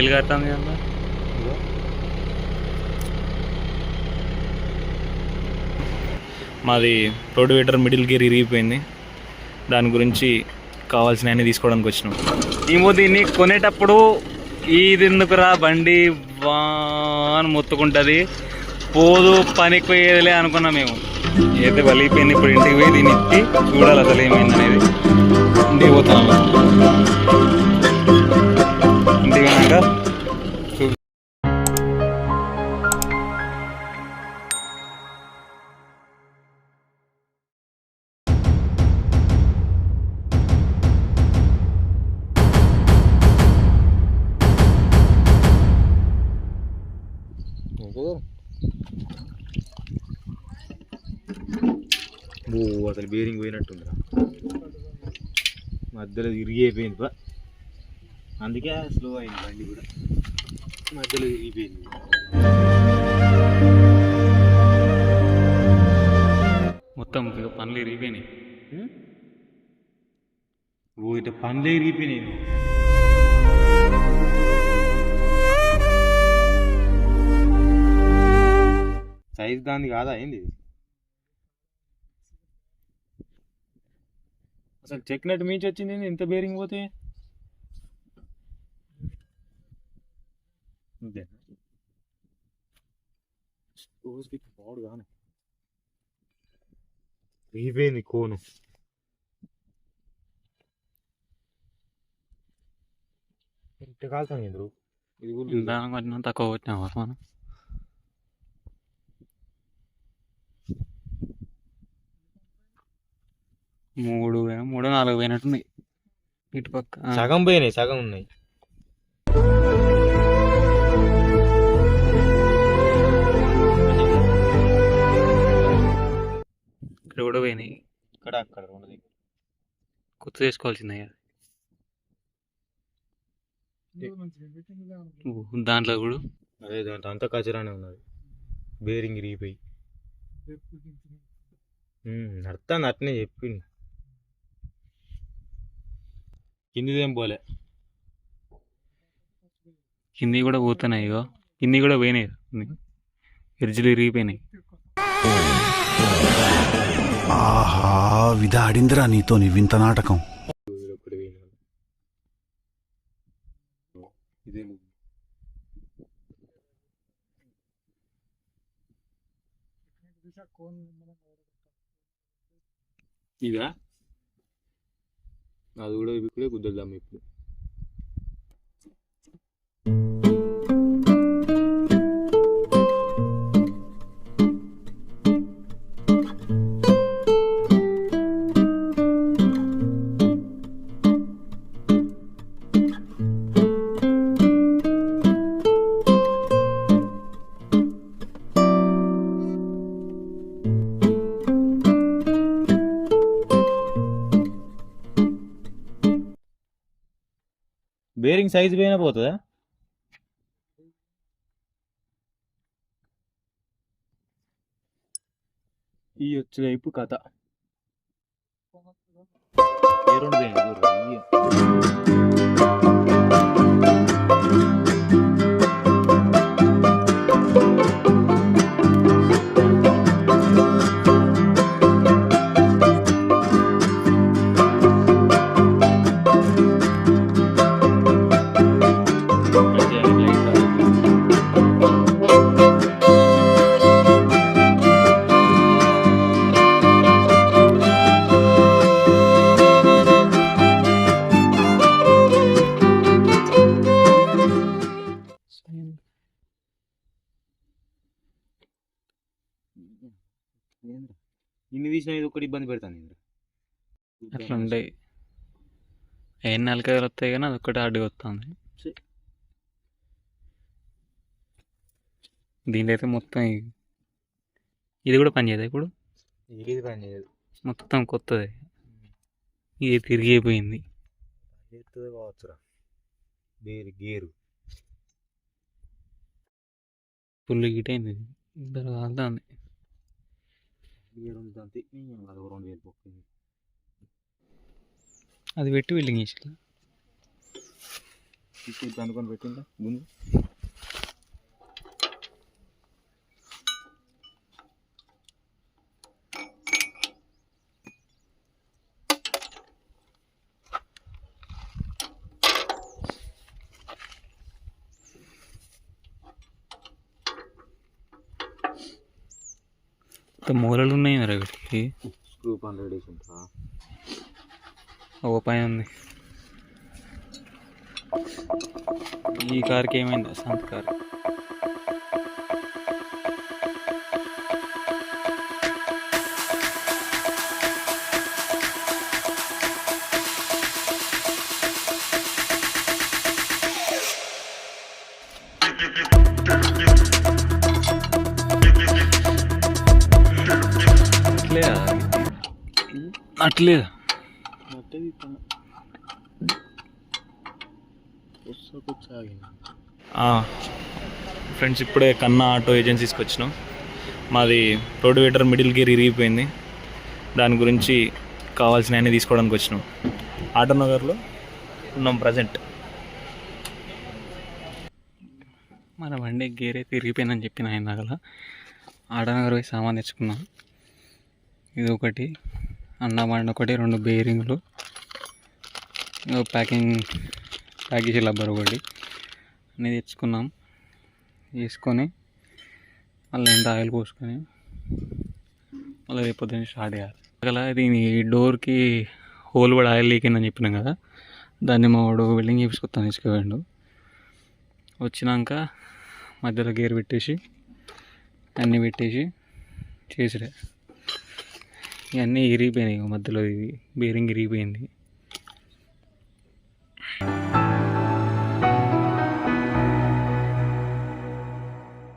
Kill కడతాం కదా. మాది రోడ్వేటర్ మిడిల్ గేర్ ఇరిగిపోయింది. దాని గురించి కావాల్సిన అన్నీ తీసుకోవడానికి వచ్చినాం. ఏమో దీన్ని కొనేటప్పుడు ఇది ఎందుకురా బండి బాగా మొత్తుకుంటుంది. పోదు పనికి పోయేదిలే అనుకున్నాం మేము. అయితే వలిగిపోయింది ఇప్పుడు ఇంటికి పోయి దీన్ని ఇప్పి చూడాలి అసలు ఏమైంది అనేది ఇంటికి పోతున్నాము ఇంటికి పోయినాక ఓ అసలు బేరింగ్ పోయినట్టుందిరా. మధ్యలో ఇరిగి అయిపోయింది బా అందుకే స్లో అయింది బండి కూడా. మధ్యలో ఇరిగిపోయింది. మొత్తం పనులు ఇరిగిపోయినాయి. ఓ ఇట పండ్లే ఇరిగిపోయినాయి. సైజ్ దాన్ని కాదా? ఏంది? అసలు చెక్నట్టు మించి వచ్చింది? ఇంత బేరింగ్ పోతే? పాడు కానీ. ఇంత కాలుతాను ఎదురు ఇది కొంచెం తక్కువ కొట్టినావా మనం మూడు మూడు నాలుగు పోయినట్టున్నాయి ఇటు పక్క సగం పోయినాయి సగం ఉన్నాయి. ఇక్కడ కూడా పోయినాయి. ఇక్కడ అక్కడ ఉన్నది. కొత్త చేసుకోవాల్సిందే దాంట్లో కూడా అదే దాంట్లో అంతా కచరానే ఉన్నది. బేరింగ్ ఇరిగిపోయి. నడతాను అట్నే చెప్పింది కిందిదేం పోలే. కింది కూడా పోతున్నాయి ఇగో. కింది కూడా పోయినాయి. ఎర్జులు ఇరిగిపోయినాయి. ఆహా విధాడిందిరా నీతో నీ వింత నాటకం. ఇదా? అది కూడా ఇప్పుడే కుదరదాం ఇప్పుడు. బేరింగ్ సైజ్ పోయినా పోతుందా? ఈ వచ్చేవైపు కథ. ఏ రెండు ఇన్ని తీసిన ఇది ఒకటి ఇబ్బంది పెడతాను ఇంద్ర అట్లా ఉంటాయి ఏం నలకలు వస్తాయి కానీ అదొక్కటి అడ్డు వస్తుంది. దీంట్లో అయితే మొత్తం ఇది కూడా పనిచేయదు ఇప్పుడు? ఏది పని చేయదు. మొత్తం కొత్తది. ఇది తిరిగిపోయింది. కావచ్చురా. Gear gear. ఫుల్ గిట్ అయింది. ఇద్దరు కాలుతుంది గేరు ఉంది అంతే నేను అది రెండు వేలు పొక్కింది అది పెట్టి బిల్డింగ్ చేసి తీసుకొచ్చి అనుకొని పెట్టిందా ముందు. మూలలు ఉన్నాయి మరి వీటికి స్క్రూ హండ్రెడ్ ఓ పైన ఉంది. ఈ కార్కి ఏమైంది? సంత్ కార్. అట్లేదా. ఫ్రెండ్స్ ఇప్పుడే కన్నా ఆటో ఏజెన్సీస్కి వచ్చినాం. మాది రోడ్వేటర్ మిడిల్ గేర్ ఇరిగిపోయింది. దాని గురించి కావాల్సిన అన్ని తీసుకోవడానికి వచ్చినాం. ఆటో నగర్లో ఉన్నాం ప్రజెంట్ మన బండి గేర్ అయితే ఇరిగిపోయిందని చెప్పిన ఆయన కదా ఆటో నగర్ పోయి సామాన్ తెచ్చుకున్నాం. ఇది ఒకటి అన్న ఒకటి రెండు బేరింగ్లు. ప్యాకింగ్ ప్యాకేజీ లబ్బర్ ఒకటి అన్నీ తెచ్చుకున్నాం. తీసుకొని మళ్ళీ ఇంత ఆయిల్ పోసుకొని మళ్ళీ రేపు పొద్దున్న స్టార్ట్ చేయాలి. అలా దీని డోర్కి హోల్ కూడా ఆయిల్ లీక్ అయిందని చెప్పినాం కదా దాన్ని మా వాడు వెల్డింగ్ చేపించుకొస్తాను తీసుకుపోయాడు. వచ్చినాక మధ్యలో గేర్ పెట్టేసి అన్నీ పెట్టేసి చేసిరే ఇవన్నీ ఇరిగిపోయినాయి మధ్యలో ఇది బేరింగ్ ఇరిగిపోయింది.